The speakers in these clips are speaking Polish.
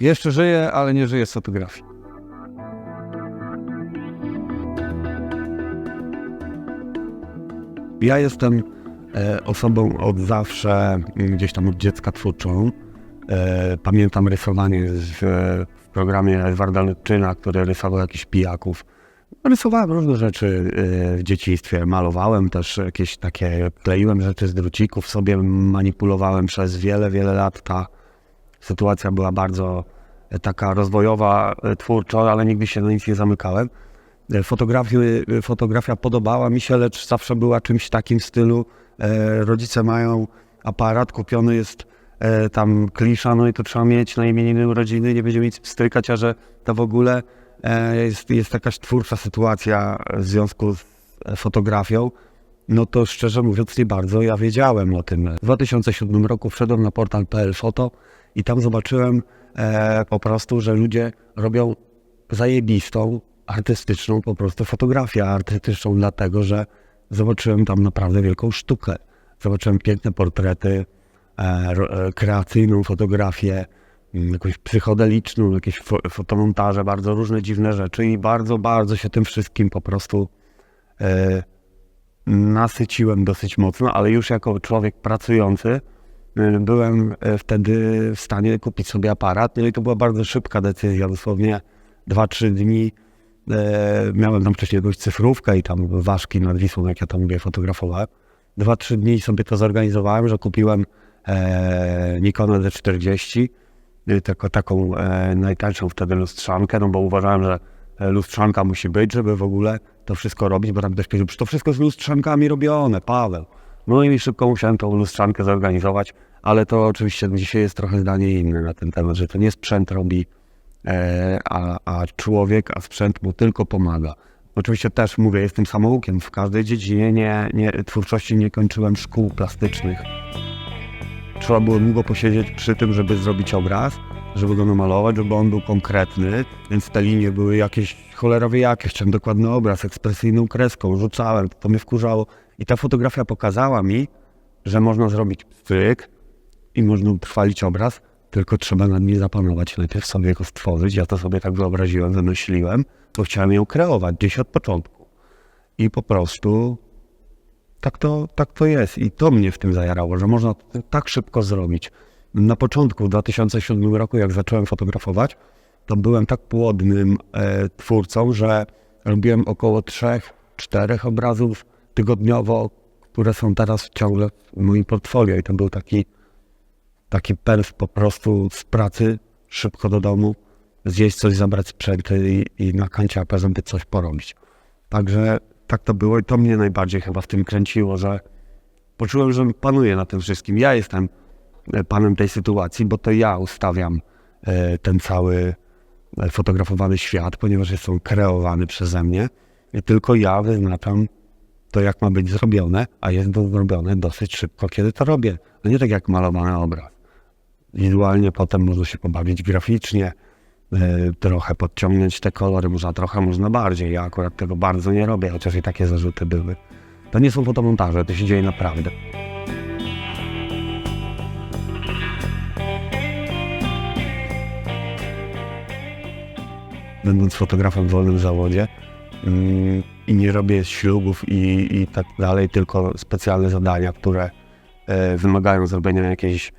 Jeszcze żyję, ale nie żyję z fotografii. Ja jestem osobą od zawsze, m, gdzieś tam od dziecka twórczą. E, pamiętam rysowanie e, w programie Edwarda Nyczyna, który rysował jakichś pijaków. Rysowałem różne rzeczy e, w dzieciństwie. Malowałem też jakieś takie, kleiłem rzeczy z drucików, sobie manipulowałem przez wiele, wiele lat. Ta sytuacja była bardzo e, taka rozwojowa, e, twórczo, ale nigdy się na nic nie zamykałem. E, Fotografii, e, fotografia podobała mi się, lecz zawsze była czymś takim stylu e, rodzice mają aparat, kupiony jest tam klisza, no i to trzeba mieć na imieniny urodziny, nie będzie mieć strykać, a że to w ogóle jest, jest jakaś twórcza sytuacja w związku z fotografią, no to szczerze mówiąc nie bardzo ja wiedziałem o tym. W 2007 roku wszedłem na portal PL Foto i tam zobaczyłem po prostu, że ludzie robią zajebistą, artystyczną po prostu fotografię artystyczną, dlatego że zobaczyłem tam naprawdę wielką sztukę. Zobaczyłem piękne portrety, e, e, kreacyjną fotografię, mm, jakąś psychodeliczną, jakieś fo fotomontaże, bardzo różne dziwne rzeczy i bardzo, bardzo się tym wszystkim po prostu e, nasyciłem dosyć mocno, ale już jako człowiek pracujący byłem wtedy w stanie kupić sobie aparat. No i to była bardzo szybka decyzja, dosłownie 2-3 dni. E, miałem tam wcześniej jakąś cyfrówkę i tam ważki nad Wisłą, jak ja tam mówię, fotografowałem. 2-3 dni sobie to zorganizowałem, że kupiłem e, Nikona D40, y, tylko taką e, najtańszą wtedy lustrzankę, no bo uważałem, że e, lustrzanka musi być, żeby w ogóle to wszystko robić, bo tam ktoś powiedział, że to wszystko z lustrzankami robione, Paweł. No i szybko musiałem tą lustrzankę zorganizować, ale to oczywiście dzisiaj jest trochę zdanie inne na ten temat, że to nie sprzęt robi, e, a, a człowiek, a sprzęt mu tylko pomaga. Oczywiście też mówię, jestem samoukiem, w każdej dziedzinie nie, nie, twórczości nie kończyłem szkół plastycznych. Trzeba było długo posiedzieć przy tym, żeby zrobić obraz, żeby go namalować, żeby on był konkretny, więc te linie były jakieś cholerowe jakieś, chciałem dokładny obraz, ekspresyjną kreską, rzucałem, to mnie wkurzało. I ta fotografia pokazała mi, że można zrobić pstryk i można utrwalić obraz, tylko trzeba nad nim zapanować, najpierw sobie go stworzyć. Ja to sobie tak wyobraziłem, wymyśliłem, to chciałem ją kreować gdzieś od początku. I po prostu tak to, tak to jest i to mnie w tym zajarało, że można tak szybko zrobić. Na początku, w 2007 roku, jak zacząłem fotografować, to byłem tak płodnym e, twórcą, że robiłem około 3-4 obrazów tygodniowo, które są teraz ciągle w moim portfolio i to był taki, taki pęd po prostu z pracy, szybko do domu, zjeść coś, zabrać sprzęty i, i na kanciapę, żeby coś porobić. Także tak to było i to mnie najbardziej chyba w tym kręciło, że poczułem, że panuję na tym wszystkim. Ja jestem e, panem tej sytuacji, bo to ja ustawiam e, ten cały e, fotografowany świat, ponieważ jest on kreowany przeze mnie i tylko ja wyznaczam to, jak ma być zrobione, a jest to zrobione dosyć szybko, kiedy to robię. No nie tak jak malowany obraz. Wizualnie potem można się pobawić graficznie, e, trochę podciągnąć te kolory, można trochę, można bardziej. Ja akurat tego bardzo nie robię, chociaż i takie zarzuty były. To nie są fotomontaże, to się dzieje naprawdę. Będąc fotografem w wolnym zawodzie mm, i nie robię ślubów i, i tak dalej, tylko specjalne zadania, które e, wymagają zrobienia jakiejś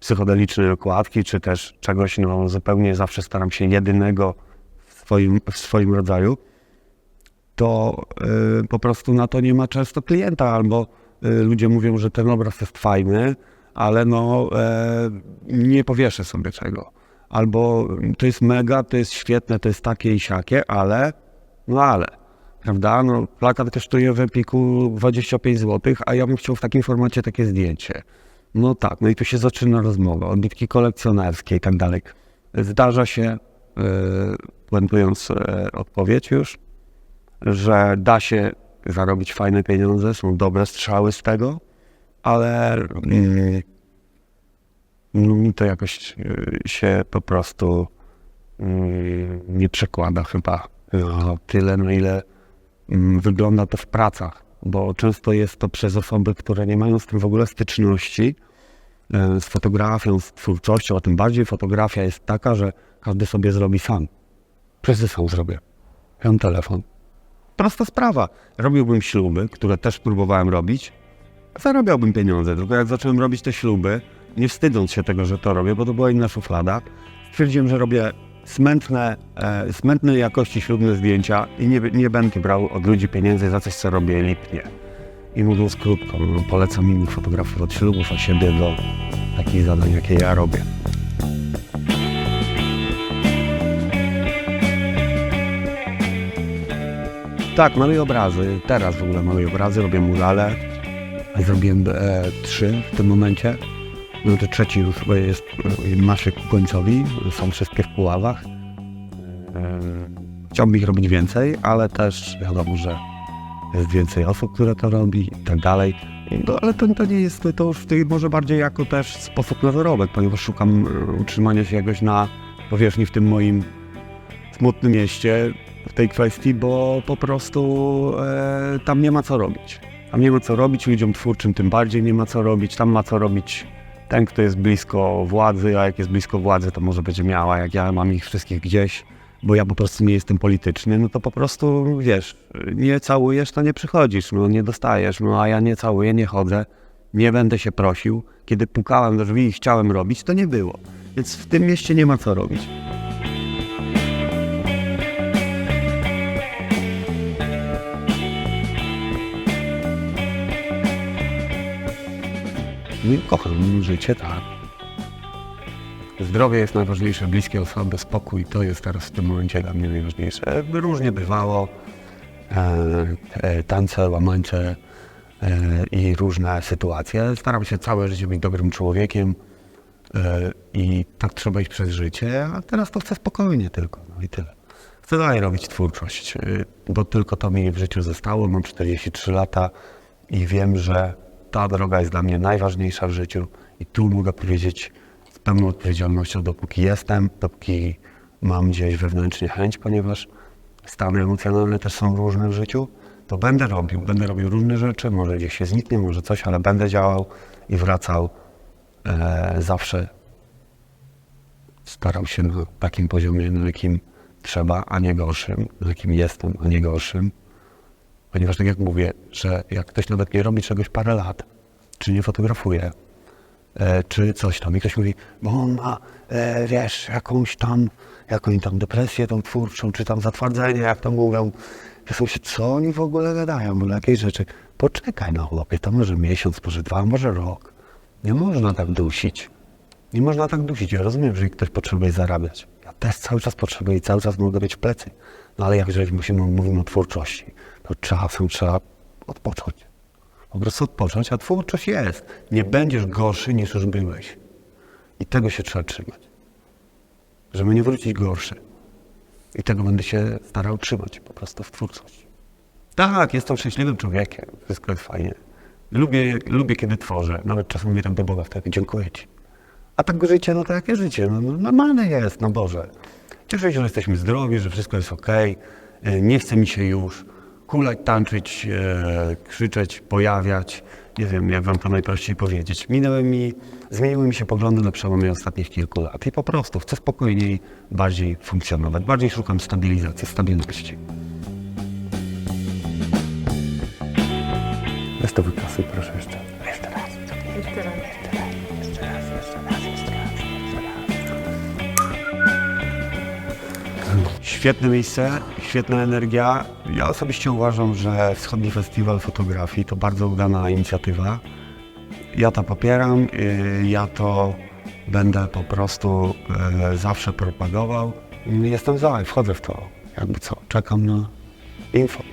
psychodelicznej okładki, czy też czegoś no, zupełnie zawsze staram się jedynego w swoim, w swoim rodzaju, to y, po prostu na to nie ma często klienta, albo y, ludzie mówią, że ten obraz jest fajny, ale no e, nie powieszę sobie czego. Albo to jest mega, to jest świetne, to jest takie i siakie, ale, no ale, prawda? No, plakat kosztuje w Epiku 25 zł, a ja bym chciał w takim formacie takie zdjęcie. No tak, no i tu się zaczyna rozmowa, odbitki kolekcjonerskie i tak dalej. Zdarza się, yy, puentując e, odpowiedź już, że da się zarobić fajne pieniądze, są dobre strzały z tego, ale mm, no, mi to jakoś y, się po prostu mm, nie przekłada chyba na tyle, na ile mm, wygląda to w pracach, bo często jest to przez osoby, które nie mają z tym w ogóle styczności, e, z fotografią, z twórczością, a tym bardziej fotografia jest taka, że każdy sobie zrobi sam. Wszyscy sam zrobię. Ja mam telefon. Prosta sprawa. Robiłbym śluby, które też próbowałem robić, zarabiałbym pieniądze. Tylko jak zacząłem robić te śluby, nie wstydząc się tego, że to robię, bo to była inna szuflada, stwierdziłem, że robię smętne, e, smętnej jakości ślubne zdjęcia i nie, nie będę brał od ludzi pieniędzy za coś, co robię lipnie. I mówiąc krótko, no, polecam innych fotografów od ślubów, a siebie do takich zadań, jakie ja robię. Tak, maluję obrazy. Teraz w ogóle maluję obrazy, robię murale. Zrobiłem e, trzy w tym momencie. No to trzeci już jest e, maszy ku końcowi. Są wszystkie w puławach. E, chciałbym ich robić więcej, ale też wiadomo, że jest więcej osób, które to robi i tak dalej. No, ale to, to nie jest, to już może bardziej jako też sposób na zarobek, ponieważ szukam e, utrzymania się jakoś na powierzchni w tym moim smutnym mieście w tej kwestii, bo po prostu e, tam nie ma co robić. Tam nie ma co robić, ludziom twórczym tym bardziej nie ma co robić. Tam ma co robić ten, kto jest blisko władzy, a jak jest blisko władzy, to może będzie miała, jak ja mam ich wszystkich gdzieś, bo ja po prostu nie jestem polityczny, no to po prostu, wiesz, nie całujesz, to nie przychodzisz, no nie dostajesz, no a ja nie całuję, nie chodzę, nie będę się prosił. Kiedy pukałem do drzwi i chciałem robić, to nie było. Więc w tym mieście nie ma co robić. Kocham życie, tak. Zdrowie jest najważniejsze, bliskie osoby, spokój, to jest teraz w tym momencie dla mnie najważniejsze. Różnie bywało, e, tańce, łamańcze e, i różne sytuacje. Staram się całe życie być dobrym człowiekiem e, i tak trzeba iść przez życie, a teraz to chcę spokojnie tylko, no i tyle. Chcę dalej robić twórczość, e, bo tylko to mi w życiu zostało. Mam 43 lata i wiem, że ta droga jest dla mnie najważniejsza w życiu i tu mogę powiedzieć z pełną odpowiedzialnością, dopóki jestem, dopóki mam gdzieś wewnętrznie chęć, ponieważ stany emocjonalne też są różne w życiu, to będę robił, będę robił różne rzeczy, może gdzieś się zniknie, może coś, ale będę działał i wracał e, zawsze starał się na takim poziomie, na jakim trzeba, a nie gorszym, na jakim jestem, a nie gorszym. Ponieważ tak jak mówię, że jak ktoś nawet nie robi czegoś parę lat, czy nie fotografuje, e, czy coś tam, i ktoś mówi, bo on ma, e, wiesz, jakąś tam, jakąś tam depresję tą twórczą, czy tam zatwardzenie, jak to mówią. Ja myślę, co oni w ogóle gadają, bo jakieś rzeczy. Poczekaj no chłopie, to może miesiąc, może dwa, może rok. Nie można tak dusić. Nie można tak dusić. Ja rozumiem, że ktoś potrzebuje zarabiać. Ja też cały czas potrzebuję i cały czas mogę w plecy. No ale jak jeżeli musimy, mówimy o twórczości, to czasem trzeba odpocząć. Po prostu odpocząć, a twórczość jest. Nie będziesz gorszy niż już byłeś. I tego się trzeba trzymać. Żeby nie wrócić gorszy. I tego będę się starał trzymać po prostu w twórczości. Tak, jestem szczęśliwym człowiekiem. Wszystko jest fajnie. Lubię, lubię kiedy tworzę. Nawet czasem mówię tam do Boga wtedy, dziękuję Ci. A tak życie, no to jakie życie? No, no normalne jest, no Boże. Cieszę się, że jesteśmy zdrowi, że wszystko jest ok. Nie chce mi się już kulać, tańczyć, e, krzyczeć, pojawiać. Nie wiem, jak wam to najprościej powiedzieć. Minęły mi, zmieniły mi się poglądy na przełomie ostatnich kilku lat i po prostu chcę spokojniej, bardziej funkcjonować. Bardziej szukam stabilizacji, stabilności. Weź to wykasuj, proszę jeszcze. Jeszcze raz. Jeszcze raz. Jeszcze Świetne miejsce, świetna energia. Ja osobiście uważam, że Wschodni Festiwal Fotografii to bardzo udana inicjatywa. Ja to popieram, y, ja to będę po prostu e, zawsze propagował. Jestem za, wchodzę w to. Jakby co, czekam na info.